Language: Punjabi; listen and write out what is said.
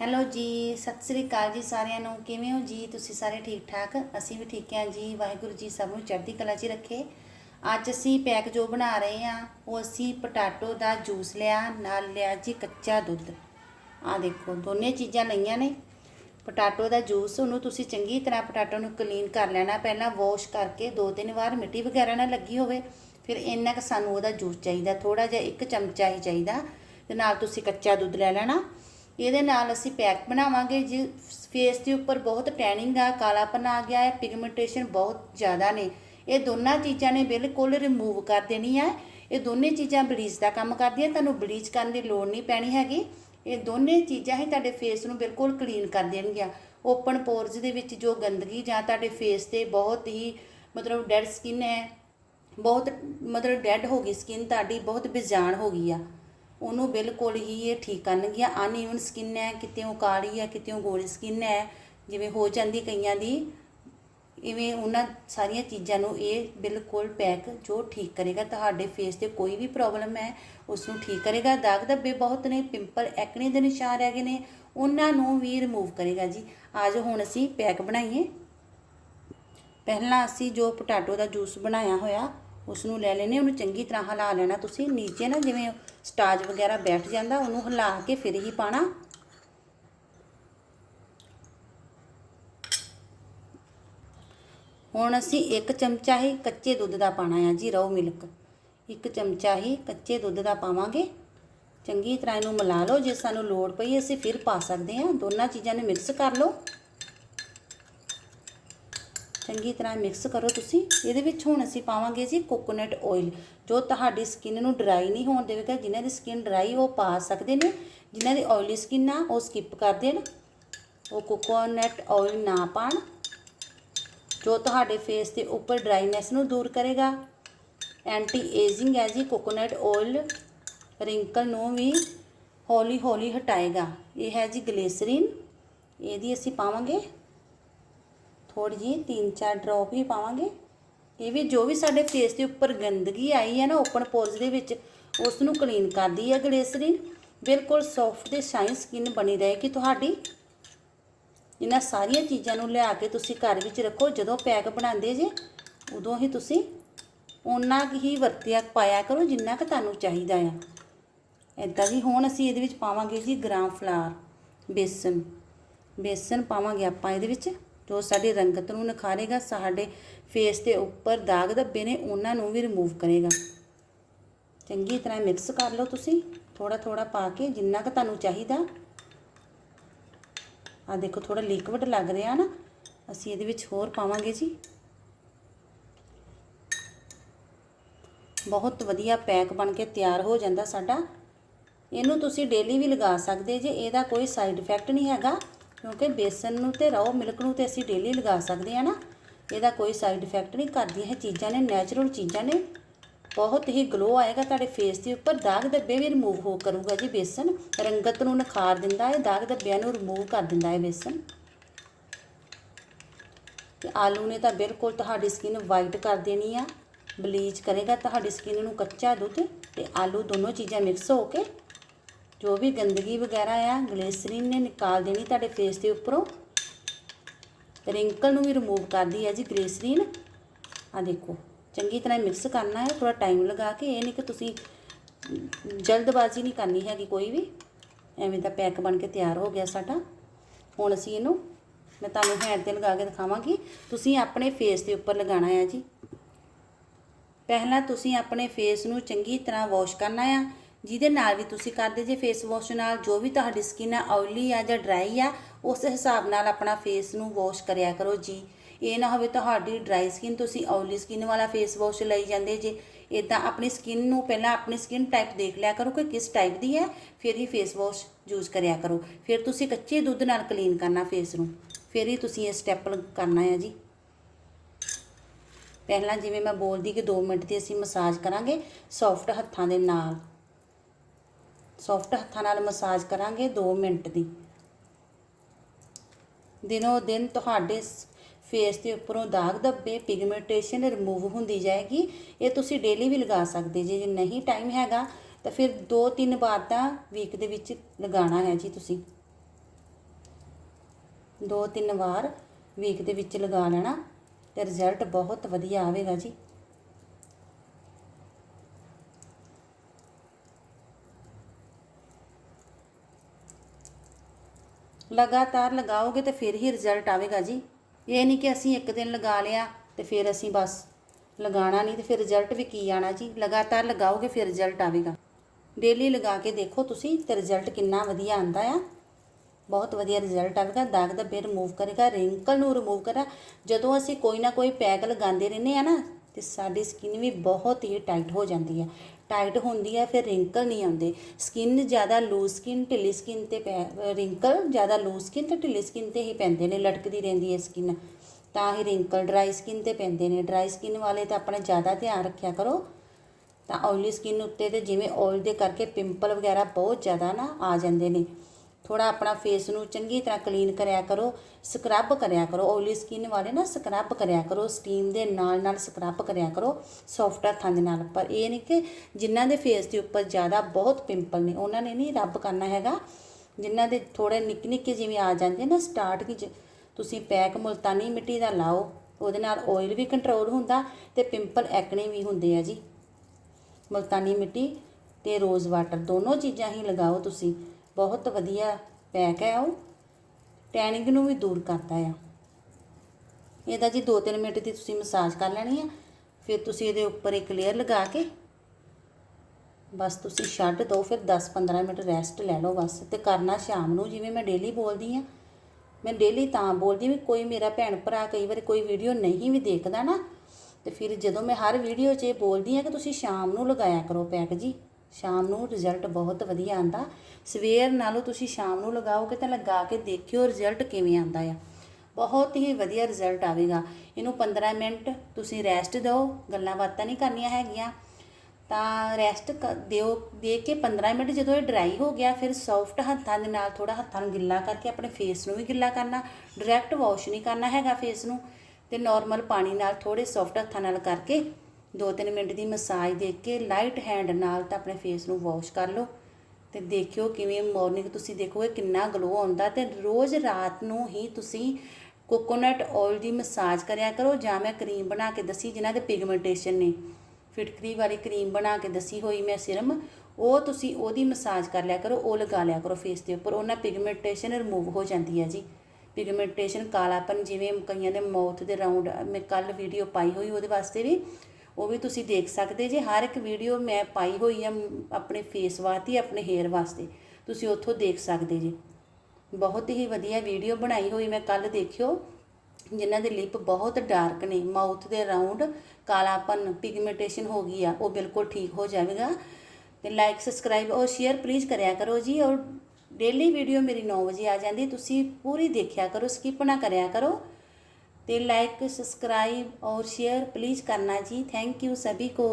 ਹੈਲੋ ਜੀ, ਸਤਿ ਸ੍ਰੀ ਅਕਾਲ ਜੀ ਸਾਰਿਆਂ ਨੂੰ। ਕਿਵੇਂ ਹੋ ਜੀ? ਤੁਸੀਂ ਸਾਰੇ ਠੀਕ ਠਾਕ? ਅਸੀਂ ਵੀ ਠੀਕ ਹਾਂ ਜੀ। ਵਾਹਿਗੁਰੂ ਜੀ ਸਭ ਨੂੰ ਚੜ੍ਹਦੀ ਕਲਾ 'ਚ ਰੱਖੇ। ਅੱਜ ਅਸੀਂ ਪੈਕ ਜੋ ਬਣਾ ਰਹੇ ਹਾਂ, ਉਹ ਅਸੀਂ ਪਟਾਟੋ ਦਾ ਜੂਸ ਲਿਆ, ਨਾਲ ਲਿਆ ਜੀ ਕੱਚਾ ਦੁੱਧ। ਆ ਦੇਖੋ, ਦੋਨੇ ਚੀਜ਼ਾਂ ਲਈਆਂ ਨੇ। ਪਟਾਟੋ ਦਾ ਜੂਸ ਉਹਨੂੰ ਤੁਸੀਂ ਚੰਗੀ ਤਰ੍ਹਾਂ ਪਟਾਟੋ ਨੂੰ ਕਲੀਨ ਕਰ ਲੈਣਾ। ਪਹਿਲਾਂ ਵਾਸ਼ ਕਰਕੇ ਦੋ ਤਿੰਨ ਵਾਰ ਮਿੱਟੀ ਵਗੈਰਾ ਨਾ ਲੱਗੀ ਹੋਵੇ। ਫਿਰ ਇੰਨਾ ਕੁ ਸਾਨੂੰ ਉਹਦਾ ਜੂਸ ਚਾਹੀਦਾ ਥੋੜਾ ਜਿਹਾ ਇੱਕ ਚਮਚਾ ਹੀ ਚਾਹੀਦਾ। ਤੇ ਨਾਲ ਤੁਸੀਂ ਕੱਚਾ ਦੁੱਧ ਲੈ ਲੈਣਾ। ਇਹਦੇ ਨਾਲ ਅਸੀਂ ਪੈਕ ਬਣਾਵਾਂਗੇ ਜੀ। ਫੇਸ ਦੇ ਉੱਪਰ ਬਹੁਤ ਟੈਨਿੰਗ ਆ, ਕਾਲਾਪਨ ਆ ਗਿਆ ਹੈ ਪਿਗਮੈਂਟੇਸ਼ਨ ਬਹੁਤ ਜ਼ਿਆਦਾ ਨੇ। ਇਹ ਦੋਨਾਂ ਚੀਜ਼ਾਂ ਨੇ ਬਿਲਕੁਲ ਰਿਮੂਵ ਕਰ ਦੇਣੀ ਹੈ ਇਹ ਦੋਨੇ ਚੀਜ਼ਾਂ ਬਲੀਚ ਦਾ ਕੰਮ ਕਰਦੀਆਂ, ਤੁਹਾਨੂੰ ਬਲੀਚ ਕਰਨ ਦੀ ਲੋੜ ਨਹੀਂ ਪੈਣੀ ਹੈਗੀ। ਇਹ ਦੋਨੇ ਚੀਜ਼ਾਂ ਹੀ ਤੁਹਾਡੇ ਫੇਸ ਨੂੰ ਬਿਲਕੁਲ ਕਲੀਨ ਕਰ ਦੇਣਗੀਆਂ। ਓਪਨ ਪੋਰਸ ਦੇ ਵਿੱਚ ਜੋ ਗੰਦਗੀ ਜਾਂ ਤੁਹਾਡੇ ਫੇਸ ਤੇ ਬਹੁਤ ਹੀ ਮਤਲਬ ਡੈਡ ਸਕਿਨ ਹੈ, ਬਹੁਤ ਮਤਲਬ ਡੈਡ ਹੋ ਗਈ ਸਕਿਨ ਤੁਹਾਡੀ, ਬਹੁਤ ਬੇਜਾਨ ਹੋ ਗਈ ਆ। ਉਹਨੂੰ ਬਿਲਕੁਲ ਹੀ ਇਹ ਠੀਕ ਕਰਨਗੀਆਂ। ਅਨਈਵਨ ਸਕਿਨ ਹੈ, ਕਿਤੇ ਉਹ ਕਾਲੀ ਹੈ, ਕਿਤੇ ਉਹ ਗੋਰੀ ਸਕਿਨ ਹੈ। ਜਿਵੇਂ ਹੋ ਜਾਂਦੀ ਕਈਆਂ ਦੀ, ਇਵੇਂ ਉਹਨਾਂ ਸਾਰੀਆਂ ਚੀਜ਼ਾਂ ਨੂੰ ਇਹ ਬਿਲਕੁਲ ਪੈਕ ਜੋ ਠੀਕ ਕਰੇਗਾ। ਤੁਹਾਡੇ ਫੇਸ ਤੇ ਕੋਈ ਵੀ ਪ੍ਰੋਬਲਮ ਹੈ ਉਸ ਨੂੰ ਠੀਕ ਕਰੇਗਾ। ਦਾਗ ਧੱਬੇ ਬਹੁਤ ਨੇ ਪਿੰਪਲ ਐਕਨੇ ਦੇ ਨਿਸ਼ਾਨ ਰਹਿ ਗਏ ਨੇ, ਉਹਨਾਂ ਨੂੰ ਵੀ ਰਿਮੂਵ ਕਰੇਗਾ ਜੀ। ਅੱਜ ਹੁਣ ਅਸੀਂ ਪੈਕ ਬਣਾਈਏ। ਪਹਿਲਾਂ ਅਸੀਂ ਜੋ ਪੋਟੈਟੋ ਦਾ ਜੂਸ ਬਣਾਇਆ ਹੋਇਆ ਉਸ ਨੂੰ ਲੈ ਲੈਨੇ, ਉਹਨੂੰ ਚੰਗੀ ਤਰ੍ਹਾਂ ਹਿਲਾ ਲੈਣਾ ਤੁਸੀਂ, ਨੀਚੇ ਨਾ ਜਿਵੇਂ ਸਟਾਜ ਵਗੈਰਾ ਬੈਠ ਜਾਂਦਾ, ਉਹਨੂੰ ਹਿਲਾ ਕੇ ਫਿਰ ਹੀ ਪਾਣਾ। ਹੁਣ ਅਸੀਂ ਇੱਕ ਚਮਚਾ ਹੀ ਕੱਚੇ ਦੁੱਧ ਦਾ ਪਾਣਾ ਆ ਜੀ, ਰੋ ਮਿਲਕ। ਇੱਕ ਚਮਚਾ ਹੀ ਕੱਚੇ ਦੁੱਧ ਦਾ ਪਾਵਾਂਗੇ। ਚੰਗੀ ਤਰ੍ਹਾਂ ਇਹਨੂੰ ਮਿਲਾ ਲਓ, ਜੇ ਸਾਨੂੰ ਲੋੜ ਪਈ ਅਸੀਂ ਫਿਰ ਪਾ ਸਕਦੇ ਹਾਂ। ਦੋਨਾਂ ਚੀਜ਼ਾਂ ਨੂੰ ਮਿਕਸ ਕਰ ਲਓ। ਚੰਗੀ ਤਰ੍ਹਾਂ ਮਿਕਸ ਕਰੋ ਤੁਸੀਂ। ਇਹਦੇ ਵਿੱਚ ਹੁਣ ਅਸੀਂ ਪਾਵਾਂਗੇ ਜੀ ਕੋਕੋਨਟ ਆਇਲ ਜੋ ਤੁਹਾਡੀ ਸਕਿਨ ਨੂੰ ਡਰਾਈ ਨਹੀਂ ਹੋਣ ਦੇਵੇਗਾ। ਜਿਨ੍ਹਾਂ ਦੀ ਸਕਿਨ ਡਰਾਈ ਉਹ ਪਾ ਸਕਦੇ ਨੇ। ਜਿਨ੍ਹਾਂ ਦੀ ਆਇਲੀ ਸਕਿਨ ਆ, ਉਹ ਸਕਿਪ ਕਰ ਦੇਣ। ਉਹ ਕੋਕੋਨਟ ਆਇਲ ਨਾ ਪਾਣ, ਜੋ ਤੁਹਾਡੇ ਫੇਸ ਦੇ ਉੱਪਰ ਡਰਾਈਨੈਸ ਨੂੰ ਦੂਰ ਕਰੇਗਾ। ਐਂਟੀ ਏਜਿੰਗ ਹੈ ਜੀ ਕੋਕੋਨਟ ਆਇਲ ਰਿੰਕਲ ਨੂੰ ਵੀ ਹੌਲੀ ਹੌਲੀ ਹਟਾਏਗਾ। ਇਹ ਹੈ ਜੀ ਗਲੇਸਰੀਨ ਇਹਦੀ ਅਸੀਂ ਪਾਵਾਂਗੇ। ਥੋੜੀ ਜੀ 3-4 ਡ੍ਰੌਪ ਹੀ ਪਾਵਾਂਗੇ। ਇਹ ਵੀ ਜੋ ਵੀ ਸਾਡੇ ਫੇਸ ਦੇ ਉੱਪਰ ਗੰਦਗੀ ਆਈ ਹੈ ਨਾ ਓਪਨ ਪੋਰਸ ਦੇ ਵਿੱਚ ਉਸ ਨੂੰ ਕਲੀਨ ਕਰਦੀ ਹੈ ਗਲੇਸਰੀਨ ਬਿਲਕੁਲ ਸੌਫਟ ਤੇ ਸ਼ਾਈਨ ਸਕਿਨ ਬਣੀ ਰਹੇਗੀ ਤੁਹਾਡੀ। ਇਹਨਾਂ ਸਾਰੀਆਂ ਚੀਜ਼ਾਂ ਨੂੰ ਲਿਆ ਕੇ ਤੁਸੀਂ ਘਰ ਵਿੱਚ ਰੱਖੋ। ਜਦੋਂ ਪੈਕ ਬਣਾਉਂਦੇ ਜੇ, ਉਦੋਂ ਹੀ ਤੁਸੀਂ ਓਨਾ ਕੁ ਹੀ ਵਰਤਿਆ ਪਾਇਆ ਕਰੋ ਜਿੰਨਾ ਕੁ ਤੁਹਾਨੂੰ ਚਾਹੀਦਾ ਆ। ਇਦਾਂ ਜੀ ਹੁਣ ਅਸੀਂ ਇਹਦੇ ਵਿੱਚ ਪਾਵਾਂਗੇ ਜੀ ਗ੍ਰਾਮ ਫਲਾਰ ਬੇਸਨ। ਬੇਸਨ ਪਾਵਾਂਗੇ ਆਪਾਂ ਇਹਦੇ ਵਿੱਚ। ਜੋ ਸਾਡੀ ਰੰਗਤ ਨੂੰ ਨਿਖਾਰੇਗਾ, ਸਾਡੇ ਫੇਸ ਦੇ ਉੱਪਰ ਦਾਗ ਧੱਬੇ ਨੇ, ਉਹਨਾਂ ਨੂੰ ਵੀ ਰਿਮੂਵ ਕਰੇਗਾ। ਚੰਗੀ ਤਰ੍ਹਾਂ ਮਿਕਸ ਕਰ ਲਓ ਤੁਸੀਂ ਥੋੜਾ ਥੋੜਾ ਪਾ ਕੇ, ਜਿੰਨਾ ਕੁ ਤੁਹਾਨੂੰ ਚਾਹੀਦਾ। ਆ ਦੇਖੋ ਥੋੜਾ ਲਿਕਵਿਡ ਲੱਗ ਰਿਹਾ ਨਾ, ਅਸੀਂ ਇਹਦੇ ਵਿੱਚ ਹੋਰ ਪਾਵਾਂਗੇ ਜੀ। ਬਹੁਤ ਵਧੀਆ ਪੈਕ ਬਣ ਕੇ ਤਿਆਰ ਹੋ ਜਾਂਦਾ ਸਾਡਾ। ਇਹਨੂੰ ਤੁਸੀਂ ਡੇਲੀ ਵੀ ਲਗਾ ਸਕਦੇ ਜੇ, ਇਹਦਾ ਕੋਈ ਸਾਈਡ ਇਫੈਕਟ ਨਹੀਂ ਹੈਗਾ। ਕਿਉਂਕਿ ਬੇਸਨ ਨੂੰ ਤੇ ਰੋ ਮਿਲਕ ਨੂੰ ਤੇ ਅਸੀਂ ਡੇਲੀ ਲਗਾ ਸਕਦੇ ਆ ਨਾ, ਇਹਦਾ ਕੋਈ ਸਾਈਡ ਇਫੈਕਟ ਨਹੀਂ ਕਰਦੀਆਂ ਇਹ ਚੀਜ਼ਾਂ ਨੇ ਨੈਚੁਰਲ ਚੀਜ਼ਾਂ ਨੇ। ਬਹੁਤ ਹੀ ਗਲੋ ਆਏਗਾ ਤੁਹਾਡੇ ਫੇਸ ਦੇ ਉੱਪਰ, ਦਾਗ ਧੱਬੇ ਵੀ ਰਿਮੂਵ ਹੋ ਕਰੂਗਾ ਜੀ ਬੇਸਨ। ਰੰਗਤ ਨੂੰ ਨਿਖਾਰ ਦਿੰਦਾ ਹੈ, ਦਾਗ ਧੱਬਿਆਂ ਨੂੰ ਰਿਮੂਵ ਕਰ ਦਿੰਦਾ ਹੈ ਬੇਸਨ। ਤੇ ਆਲੂ ਨੇ ਤਾਂ ਬਿਲਕੁਲ ਤੁਹਾਡੀ ਸਕਿਨ ਵਾਈਟ ਕਰ ਦੇਣੀ ਆ। ਬਲੀਚ ਕਰੇਗਾ, ਤੁਹਾਡੀ ਸਕਿਨ ਨੂੰ ਕੱਚਾ ਦੁੱਧ ਤੇ ਆਲੂ ਦੋਨੋਂ ਚੀਜ਼ਾਂ ਮਿਕਸ ਹੋ ਕੇ ਜੋ ਵੀ ਗੰਦਗੀ ਵਗੈਰਾ ਆ, ਗਲੇਸਰੀਨ ਨੇ ਨਿਕਾਲ ਦੇਣੀ ਤੁਹਾਡੇ ਫੇਸ ਦੇ ਉੱਪਰੋਂ। ਰਿੰਕਲ ਨੂੰ ਵੀ ਰਿਮੂਵ ਕਰਦੀ ਹੈ ਜੀ ਗਲੇਸਰੀਨ। ਆ ਦੇਖੋ, ਚੰਗੀ ਤਰ੍ਹਾਂ ਮਿਕਸ ਕਰਨਾ ਹੈ ਥੋੜਾ ਟਾਈਮ ਲਗਾ ਕੇ, ਇਹ ਨਹੀਂ ਕਿ ਤੁਸੀਂ ਜਲਦਬਾਜ਼ੀ ਨਹੀਂ ਕਰਨੀ ਹੈਗੀ ਕੋਈ ਵੀ। ਐਵੇਂ ਦਾ ਪੈਕ ਬਣ ਕੇ ਤਿਆਰ ਹੋ ਗਿਆ ਸਾਡਾ। ਹੁਣ ਅਸੀਂ ਇਹਨੂੰ, ਮੈਂ ਤੁਹਾਨੂੰ ਹੈਂਡ ਤੇ ਲਗਾ ਕੇ ਦਿਖਾਵਾਂਗੀ। ਤੁਸੀਂ ਆਪਣੇ ਫੇਸ ਦੇ ਉੱਪਰ ਲਗਾਉਣਾ ਹੈ ਜੀ। ਪਹਿਲਾਂ ਤੁਸੀਂ ਆਪਣੇ ਫੇਸ ਨੂੰ ਚੰਗੀ ਤਰ੍ਹਾਂ ਵਾਸ਼ ਕਰਨਾ ਆ। ਜਿਹਦੇ ਨਾਲ ਵੀ ਤੁਸੀਂ ਕਰਦੇ ਜੇ ਫੇਸ ਵਾਸ਼ ਨਾਲ, ਜੋ ਵੀ ਤੁਹਾਡੀ ਸਕਿਨ ਆ ਆਇਲੀ ਆ ਜਾਂ ਡਰਾਈ ਆ, ਉਸ ਹਿਸਾਬ ਨਾਲ ਆਪਣਾ ਫੇਸ ਨੂੰ ਵਾਸ਼ ਕਰਿਆ ਕਰੋ ਜੀ। ਇਹ ਨਾ ਹੋਵੇ ਤੁਹਾਡੀ ਡਰਾਈ ਸਕਿਨ ਤੁਸੀਂ ਆਇਲੀ ਸਕਿਨ ਵਾਲਾ ਫੇਸ ਵਾਸ਼ ਲਈ ਜਾਂਦੇ ਜੇ। ਇਦਾਂ ਆਪਣੀ ਸਕਿਨ ਨੂੰ ਪਹਿਲਾਂ ਆਪਣੀ ਸਕਿਨ ਟਾਈਪ ਦੇਖ ਲਿਆ ਕਰੋ ਕਿ ਕਿਸ ਟਾਈਪ ਦੀ ਹੈ, ਫਿਰ ਹੀ ਫੇਸ ਵਾਸ਼ ਯੂਜ਼ ਕਰਿਆ ਕਰੋ। ਫਿਰ ਤੁਸੀਂ ਕੱਚੇ ਦੁੱਧ ਨਾਲ ਕਲੀਨ ਕਰਨਾ ਫੇਸ ਨੂੰ। ਫਿਰ ਹੀ ਤੁਸੀਂ ਇਹ ਸਟੈਪ ਕਰਨਾ ਹੈ ਜੀ। ਪਹਿਲਾਂ ਜਿਵੇਂ ਮੈਂ ਬੋਲਦੀ ਕਿ 2 ਮਿੰਟ ਦੀ ਅਸੀਂ ਮਸਾਜ ਕਰਾਂਗੇ ਸੌਫਟ ਹੱਥਾਂ ਦੇ ਨਾਲ। ਸੌਫਟ ਹੱਥਾਂ ਨਾਲ ਮਸਾਜ ਕਰਾਂਗੇ 2 ਮਿੰਟ ਦੀ। ਦਿਨੋ ਦਿਨ ਤੁਹਾਡੇ ਫੇਸ ਦੇ ਉੱਪਰੋਂ ਦਾਗ ਧੱਬੇ ਪਿਗਮੈਂਟੇਸ਼ਨ ਰਿਮੂਵ ਹੁੰਦੀ ਜਾਏਗੀ। ਇਹ ਤੁਸੀਂ ਡੇਲੀ ਵੀ ਲਗਾ ਸਕਦੇ ਜੇ ਨਹੀਂ ਟਾਈਮ ਹੈਗਾ, ਤਾਂ ਫਿਰ 2-3 ਵਾਰ ਤਾਂ ਵੀਕ ਦੇ ਵਿੱਚ ਲਗਾਉਣਾ ਹੈ ਜੀ ਤੁਸੀਂ। ਦੋ ਤਿੰਨ ਵਾਰ ਵੀਕ ਦੇ ਵਿੱਚ ਲਗਾ ਲੈਣਾ, ਤੇ ਰਿਜ਼ਲਟ ਬਹੁਤ ਵਧੀਆ ਆਵੇਗਾ ਜੀ। ਲਗਾਤਾਰ ਲਗਾਓਗੇ ਤੇ ਫਿਰ ਹੀ ਰਿਜ਼ਲਟ ਆਵੇਗਾ ਜੀ। ਇਹ ਨਹੀਂ ਕਿ ਅਸੀਂ ਇੱਕ ਦਿਨ ਲਗਾ ਲਿਆ ਤੇ ਫਿਰ ਅਸੀਂ ਬਸ ਲਗਾਣਾ ਨਹੀਂ ਤੇ ਫਿਰ ਰਿਜ਼ਲਟ ਵੀ ਕੀ ਆਣਾ ਜੀ। ਲਗਾਤਾਰ ਲਗਾਓਗੇ ਫਿਰ ਰਿਜ਼ਲਟ ਆਵੇਗਾ। ਡੇਲੀ ਲਗਾ ਕੇ ਦੇਖੋ ਤੁਸੀਂ ਤੇ ਰਿਜ਼ਲਟ ਕਿੰਨਾ ਵਧੀਆ ਆਂਦਾ ਆ। ਬਹੁਤ ਵਧੀਆ ਰਿਜ਼ਲਟ ਆਵੇਗਾ। ਦਾਗ ਦਾ ਰਿਮੂਵ ਕਰੇਗਾ ਰਿੰਕਲ ਨੂੰ ਰਿਮੂਵ ਕਰਾ ਜਦੋਂ ਅਸੀਂ ਕੋਈ ਨਾ ਕੋਈ ਪੈਕ ਲਗਾਉਂਦੇ ਰਹਿੰਦੇ ਆ ਨਾ ਤੇ ਸਾਡੀ ਸਕਿਨ ਵੀ ਬਹੁਤ ਹੀ ਟਾਈਟ ਹੋ ਜਾਂਦੀ ਹੈ ਟਾਈਟ ਹੁੰਦੀ ਹੈ, ਫਿਰ ਰਿੰਕਲ ਨਹੀਂ ਆਉਂਦੇ। ਸਕਿਨ ਜ਼ਿਆਦਾ ਲੂਜ਼ ਸਕਿਨ ਢਿੱਲੀ ਸਕਿਨ ਤੇ ਰਿੰਕਲ ਜ਼ਿਆਦਾ ਲੂਜ਼ ਸਕਿਨ ਤੇ ਢਿੱਲੀ ਸਕਿਨ ਤੇ ਹੀ ਪੈਂਦੇ ਨੇ, ਲਟਕਦੀ ਰਹਿੰਦੀ ਹੈ ਸਕਿਨ ਤਾਂ ਹੀ ਰਿੰਕਲ ਡਰਾਈ ਸਕਿਨ ਤੇ ਪੈਂਦੇ ਨੇ। ਡਰਾਈ ਸਕਿਨ ਵਾਲੇ ਤਾਂ ਆਪਣਾ ਜ਼ਿਆਦਾ ਧਿਆਨ ਰੱਖਿਆ ਕਰੋ। ਤਾਂ ਆਇਲੀ ਸਕਿਨ ਉੱਤੇ ਤੇ ਜਿਵੇਂ ਆਇਲ ਦੇ ਕਰਕੇ ਪਿੰਪਲ ਵਗੈਰਾ ਬਹੁਤ ਜ਼ਿਆਦਾ ਨਾ ਆ ਜਾਂਦੇ ਨੇ। ਥੋੜਾ ਆਪਣਾ ਫੇਸ ਨੂੰ ਚੰਗੀ ਤਰ੍ਹਾਂ ਕਲੀਨ ਕਰਿਆ ਕਰੋ ਸਕਰਬ ਕਰਿਆ ਕਰੋ ਓਇਲੀ ਸਕਿਨ ਵਾਲੇ ਨਾ ਸਕਰਬ ਕਰਿਆ ਕਰੋ ਸਟੀਮ ਦੇ ਨਾਲ ਨਾਲ ਸਕਰਬ ਕਰਿਆ ਕਰੋ ਸੌਫਟ ਹੱਥਾਂ ਦੇ ਨਾਲ। ਪਰ ਇਹ ਨਹੀਂ ਕਿ ਜਿਨ੍ਹਾਂ ਦੇ ਫੇਸ ਦੇ ਉੱਪਰ ਜ਼ਿਆਦਾ ਬਹੁਤ ਪਿੰਪਲ ਨੇ, ਉਹਨਾਂ ਨੇ ਨਹੀਂ ਰੱਬ ਕਰਨਾ ਹੈਗਾ। ਜਿਨ੍ਹਾਂ ਦੇ ਥੋੜੇ ਨਿੱਕੇ ਨਿੱਕੇ ਜਿਵੇਂ ਆ ਜਾਂਦੇ ਨਾ ਸਟਾਰਟ ਵਿੱਚ ਤੁਸੀਂ ਪੈਕ ਮੁਲਤਾਨੀ ਮਿੱਟੀ ਦਾ ਲਾਓ, ਉਹਦੇ ਨਾਲ ਆਇਲ ਵੀ ਕੰਟਰੋਲ ਹੁੰਦਾ ਤੇ ਪਿੰਪਲ ਐਕਣੇ ਵੀ ਹੁੰਦੇ ਆ ਜੀ। ਮਲਤਾਨੀ ਮਿੱਟੀ ਤੇ ਰੋਜ਼ ਵਾਟਰ ਦੋਨੋਂ ਚੀਜ਼ਾਂ ਹੀ ਲਗਾਓ ਤੁਸੀਂ। ਬਹੁਤ ਵਧੀਆ ਪੈਕ ਹੈ ਉਹ। ਟੈਨਿੰਗ ਨੂੰ ਵੀ ਦੂਰ ਕਰਦਾ ਆ। ਇਹਦਾ ਜੀ 2-3 ਮਿੰਟ ਦੀ ਤੁਸੀਂ ਮਸਾਜ ਕਰ ਲੈਣੀ ਆ, ਫਿਰ ਤੁਸੀਂ ਇਹਦੇ ਉੱਪਰ ਇੱਕ ਲੇਅਰ ਲਗਾ ਕੇ ਬਸ ਤੁਸੀਂ ਛੱਡ ਦਿਓ, ਫਿਰ 10-15 ਮਿੰਟ ਰੈਸਟ ਲੈ ਲਓ ਬਸ। ਤੇ ਕਰਨਾ ਸ਼ਾਮ ਨੂੰ, ਜਿਵੇਂ ਮੈਂ ਡੇਲੀ ਬੋਲਦੀ ਆ। ਮੈਂ ਡੇਲੀ ਤਾਂ ਬੋਲਦੀ ਵੀ ਕੋਈ ਮੇਰਾ ਭੈਣ ਭਰਾ ਕਈ ਵਾਰ ਕੋਈ ਵੀਡੀਓ ਨਹੀਂ ਵੀ ਦੇਖਦਾ ਨਾ। ਤੇ ਫਿਰ ਜਦੋਂ ਮੈਂ ਹਰ ਵੀਡੀਓ 'ਚ ਇਹ ਬੋਲਦੀ ਆ ਕਿ ਤੁਸੀਂ ਸ਼ਾਮ ਨੂੰ ਲਗਾਇਆ ਕਰੋ ਪੈਕ ਜੀ। ਸ਼ਾਮ ਨੂੰ ਰਿਜ਼ਲਟ ਬਹੁਤ ਵਧੀਆ ਆਂਦਾ ਸਵੇਰ ਨਾਲੋਂ ਤੁਸੀਂ ਸ਼ਾਮ ਨੂੰ ਲਗਾਓਗੇ ਤਾਂ ਲਗਾ ਕੇ ਦੇਖਿਓ ਰਿਜ਼ਲਟ ਕਿਵੇਂ ਆਂਦਾ ਆ। ਬਹੁਤ ਹੀ ਵਧੀਆ ਰਿਜ਼ਲਟ ਆਵੇਗਾ। ਇਹਨੂੰ 15 ਮਿੰਟ ਤੁਸੀਂ ਰੈਸਟ ਦਿਓ, ਗੱਲਾਂ ਬਾਤਾਂ ਨਹੀਂ ਕਰਨੀਆਂ ਹੈਗੀਆਂ। ਤਾਂ ਰੈਸਟ ਦਿਓ ਦੇ ਕੇ 15 ਮਿੰਟ ਜਦੋਂ ਇਹ ਡਰਾਈ ਹੋ ਗਿਆ, ਫਿਰ ਸੌਫਟ ਹੱਥਾਂ ਦੇ ਨਾਲ ਥੋੜਾ ਹੱਥਾਂ ਨੂੰ ਗਿੱਲਾ ਕਰਕੇ ਆਪਣੇ ਫੇਸ ਨੂੰ ਵੀ ਗਿੱਲਾ ਕਰਨਾ ਡਾਇਰੈਕਟ ਵਾਸ਼ ਨਹੀਂ ਕਰਨਾ ਹੈਗਾ ਫੇਸ ਨੂੰ। ਤੇ ਨਾਰਮਲ ਪਾਣੀ ਨਾਲ ਥੋੜੇ ਸੌਫਟ ਹੱਥਾਂ ਨਾਲ ਕਰਕੇ 2-3 ਮਿੰਟ ਦੀ ਮਸਾਜ ਦੇ ਕੇ ਲਾਈਟ ਹੈਂਡ ਨਾਲ ਤਾਂ ਆਪਣੇ ਫੇਸ ਨੂੰ ਵਾਸ਼ ਕਰ ਲਓ ਤੇ ਦੇਖਿਓ ਕਿਵੇਂ ਮਾਰਨਿੰਗ ਤੁਸੀਂ ਦੇਖੋਗੇ ਕਿੰਨਾ ਗਲੋ ਆਉਂਦਾ ਤੇ ਰੋਜ਼ ਰਾਤ ਨੂੰ ਹੀ ਤੁਸੀਂ ਕੋਕੋਨਟ ਆਇਲ ਦੀ ਮਸਾਜ ਕਰਿਆ ਕਰੋ ਜਾਂ ਮੈਂ ਕਰੀਮ ਬਣਾ ਕੇ ਦੱਸੀ ਜਿਨ੍ਹਾਂ ਦੇ ਪਿਗਮੈਂਟੇਸ਼ਨ ਨੇ। ਫਿਟਕਰੀ ਵਾਲੀ ਕਰੀਮ ਬਣਾ ਕੇ ਦੱਸੀ ਹੋਈ ਮੈਂ ਸਿਰਮ ਉਹ ਤੁਸੀਂ ਉਹਦੀ ਮਸਾਜ ਕਰ ਲਿਆ ਕਰੋ, ਉਹ ਲਗਾ ਲਿਆ ਕਰੋ ਫੇਸ ਦੇ ਉੱਪਰ, ਉਹਨਾਂ ਪਿਗਮੈਂਟੇਸ਼ਨ ਰਿਮੂਵ ਹੋ ਜਾਂਦੀ ਹੈ ਜੀ। ਪਿਗਮੈਂਟੇਸ਼ਨ ਕਾਲਾਪਨ ਜਿਵੇਂ ਕਈਆਂ ਦੇ ਮਾਊਥ ਦੇ ਰਾਉਂਡ ਮੈਂ ਕੱਲ ਵੀਡੀਓ ਪਾਈ ਹੋਈ ਉਹਦੇ ਵਾਸਤੇ ਵੀ ਉਹ ਵੀ ਤੁਸੀਂ ਦੇਖ ਸਕਦੇ ਜੇ ਹਰ ਇੱਕ ਵੀਡੀਓ ਮੈਂ ਪਾਈ ਹੋਈ ਆ ਆਪਣੇ ਫੇਸ ਵਾਸਤੇ, ਆਪਣੇ ਹੇਅਰ ਵਾਸਤੇ, ਤੁਸੀਂ ਉੱਥੋਂ ਦੇਖ ਸਕਦੇ ਜੀ। ਬਹੁਤ ਹੀ ਵਧੀਆ ਵੀਡੀਓ ਬਣਾਈ ਹੋਈ ਮੈਂ ਕੱਲ ਦੇਖਿਓ, ਜਿਨ੍ਹਾਂ ਦੇ ਲਿਪ ਬਹੁਤ ਡਾਰਕ ਨੇ ਮਾਊਥ ਦੇ ਰਾਉਂਡ ਕਾਲਾਪਨ ਪਿਗਮੈਂਟੇਸ਼ਨ ਹੋ ਗਈ ਆ, ਉਹ ਬਿਲਕੁਲ ਠੀਕ ਹੋ ਜਾਵੇਗਾ। ਤੇ ਲਾਈਕ ਸਬਸਕ੍ਰਾਈਬ ਔਰ ਸ਼ੇਅਰ ਪਲੀਜ਼ ਕਰਿਆ ਕਰੋ ਜੀ, ਔਰ ਡੇਲੀ ਵੀਡੀਓ ਮੇਰੀ 9 ਵਜੇ ਆ ਜਾਂਦੀ, ਤੁਸੀਂ ਪੂਰੀ ਦੇਖਿਆ ਕਰੋ ਸਕਿਪ ਨਾ ਕਰਿਆ ਕਰੋ। ਤੇ लाइक सब्सक्राइब और शेयर प्लीज़ करना जी थैंक यू सभी को